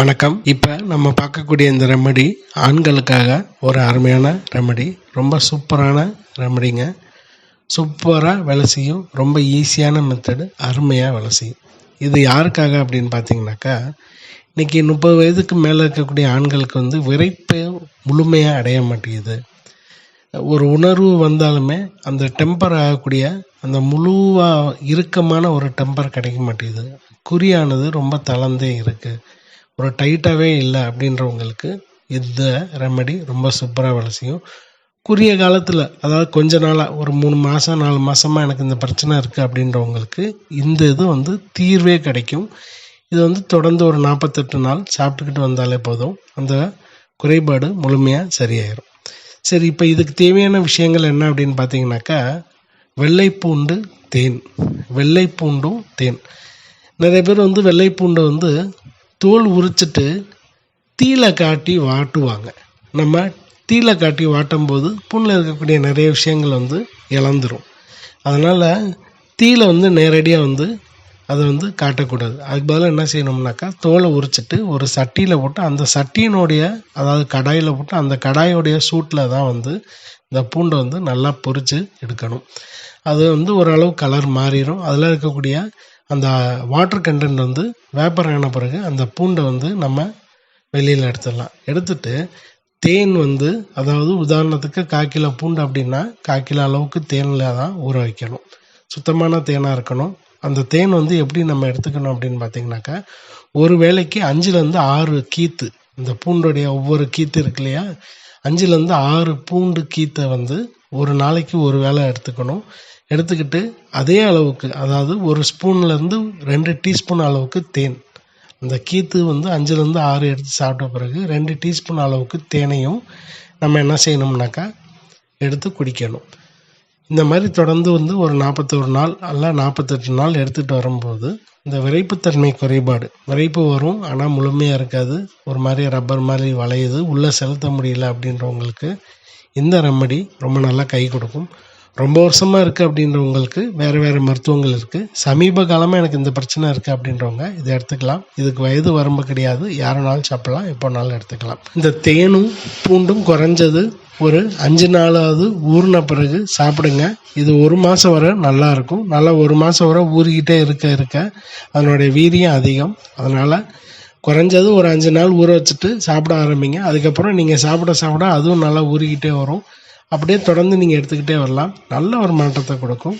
வணக்கம். இப்போ நம்ம பார்க்கக்கூடிய இந்த ரெமடி ஆண்களுக்காக ஒரு அருமையான ரெமடி ரொம்ப சூப்பரான ரெமடிங்க சூப்பராக வேலை செய்யும் ரொம்ப ஈஸியான மெத்தடு அருமையாக வேலை செய்யும். இது யாருக்காக அப்படின்னு பார்த்தீங்கன்னாக்கா இன்றைக்கி முப்பது வயதுக்கு மேலே இருக்கக்கூடிய ஆண்களுக்கு வந்து விரைப்பு முழுமையாக அடைய மாட்டேங்குது. ஒரு உணர்வு வந்தாலுமே அந்த டெம்பர் ஆகக்கூடிய அந்த முழுவாக இறுக்கமான ஒரு டெம்பர் கிடைக்க மாட்டேங்குது. குறியானது ரொம்ப தளர்ந்தே இருக்குது ஒரு டைட்டாகவே இல்லை அப்படின்றவங்களுக்கு இந்த ரெமெடி ரொம்ப சூப்பராக வேலை செய்யும். குறுகிய காலத்தில் அதாவது கொஞ்ச நாளாக ஒரு மூணு மாதம் நாலு மாதமாக எனக்கு இந்த பிரச்சனை இருக்குது அப்படின்றவங்களுக்கு இந்த இது வந்து தீர்வே கிடைக்கும். இது வந்து தொடர்ந்து ஒரு நாற்பத்தெட்டு நாள் சாப்பிட்டுக்கிட்டு வந்தாலே போதும். அந்த குறைபாடு முழுமையாக சரியாயிடும் சரி இப்போ இதுக்கு தேவையான விஷயங்கள் என்ன அப்படின்னு பார்த்தீங்கன்னாக்கா வெள்ளைப்பூண்டு தேன். வெள்ளைப்பூண்டும் தேன். நிறைய பேர் வந்து வெள்ளைப்பூண்டை வந்து தோல் உரிச்சிட்டு தீயில காட்டி வாட்டுவாங்க. நம்ம தீயில காட்டி வாட்டும் போது புண்ணில் இருக்கக்கூடிய நிறைய விஷயங்கள் வந்து இழந்துரும். அதனால் தீயில வந்து நேரடியாக வந்து அதை வந்து காட்டக்கூடாது. அதுக்கு பதிலாக என்ன செய்யணும்னாக்கா தோலை உரிச்சிட்டு ஒரு சட்டியில் போட்டு அந்த சட்டியினுடைய அதாவது கடாயில் போட்டு அந்த கடாயோடைய சூட்டில் தான் வந்து இந்த பூண்டை வந்து நல்லா பொரித்து எடுக்கணும். அது வந்து ஓரளவு கலர் மாறிடும் அதில் இருக்கக்கூடிய அந்த வாட்டர் கண்டென்ட் வந்து வேப்பர் ஆன பிறகு அந்த பூண்டை வந்து நம்ம வெளியில் எடுத்துடலாம். எடுத்துட்டு தேன் வந்து அதாவது உதாரணத்துக்கு கால் பூண்டு அப்படின்னா கால் அளவுக்கு தேனில் தான் ஊற வைக்கணும். சுத்தமான தேனாக இருக்கணும். அந்த தேன் வந்து எப்படி நம்ம எடுத்துக்கணும் அப்படின்னு பார்த்தீங்கன்னாக்கா ஒரு வேளைக்கு அஞ்சுலேருந்து ஆறு கீத்து இந்த பூண்டுடைய ஒவ்வொரு கீத்து இருக்கு இல்லையா? அஞ்சுலேருந்து ஆறு பூண்டு கீத்தை வந்து ஒரு நாளைக்கு ஒரு வேளை எடுத்துக்கணும். எடுத்துக்கிட்டு அதே அளவுக்கு அதாவது ஒரு ஸ்பூன்லேருந்து ரெண்டு டீஸ்பூன் அளவுக்கு தேன். அந்த கீத்து வந்து அஞ்சுலேருந்து ஆறு எடுத்து சாப்பிட்ட பிறகு ரெண்டு டீஸ்பூன் அளவுக்கு தேனையும் நம்ம என்ன செய்யணும்னாக்கா எடுத்து குடிக்கணும். இந்த மாதிரி தொடர்ந்து வந்து ஒரு நாற்பத்தொரு நாள் அல்ல நாற்பத்தெட்டு நாள் எடுத்துகிட்டு வரும்போது இந்த விரைப்புத்தன்மை குறைபாடு. விரைப்பு வரும் ஆனால் முழுமையாக இருக்காது. ஒரு மாதிரி ரப்பர் மாதிரி வளையுது. உள்ளே செலுத்த முடியல அப்படின்றவங்களுக்கு இந்த ரெமடி ரொம்ப நல்லா கை கொடுக்கும். ரொம்ப வருஷமாக இருக்குது அப்படின்றவங்களுக்கு வேறு வேறு மருத்துவங்கள் இருக்குது சமீப காலமாக எனக்கு இந்த பிரச்சனை இருக்குது அப்படின்றவங்க இதை எடுத்துக்கலாம். இதுக்கு வயது வரம்பு கிடையாது. யாருனாலும் சாப்பிடலாம். எப்போனாலும் எடுத்துக்கலாம். இந்த தேனும் பூண்டும் குறைஞ்சது ஒரு அஞ்சு நாளாவது ஊறின பிறகு சாப்பிடுங்க. இது ஒரு மாதம் வரை நல்லா இருக்கும். நல்லா ஒரு மாதம் வரை ஊறிக்கிட்டே இருக்க இருக்க அதனுடைய வீரியம் அதிகம். அதனால் குறைஞ்சது ஒரு அஞ்சு நாள் ஊற வச்சுட்டு சாப்பிட ஆரம்பிங்க. அதுக்கப்புறம் நீங்கள் சாப்பிட சாப்பிட அதுவும் நல்லா ஊறிக்கிட்டே வரும். அப்படியே தொடர்ந்து நீங்கள் எடுத்துக்கிட்டே வரலாம். நல்ல ஒரு மாற்றத்தை கொடுக்கும்.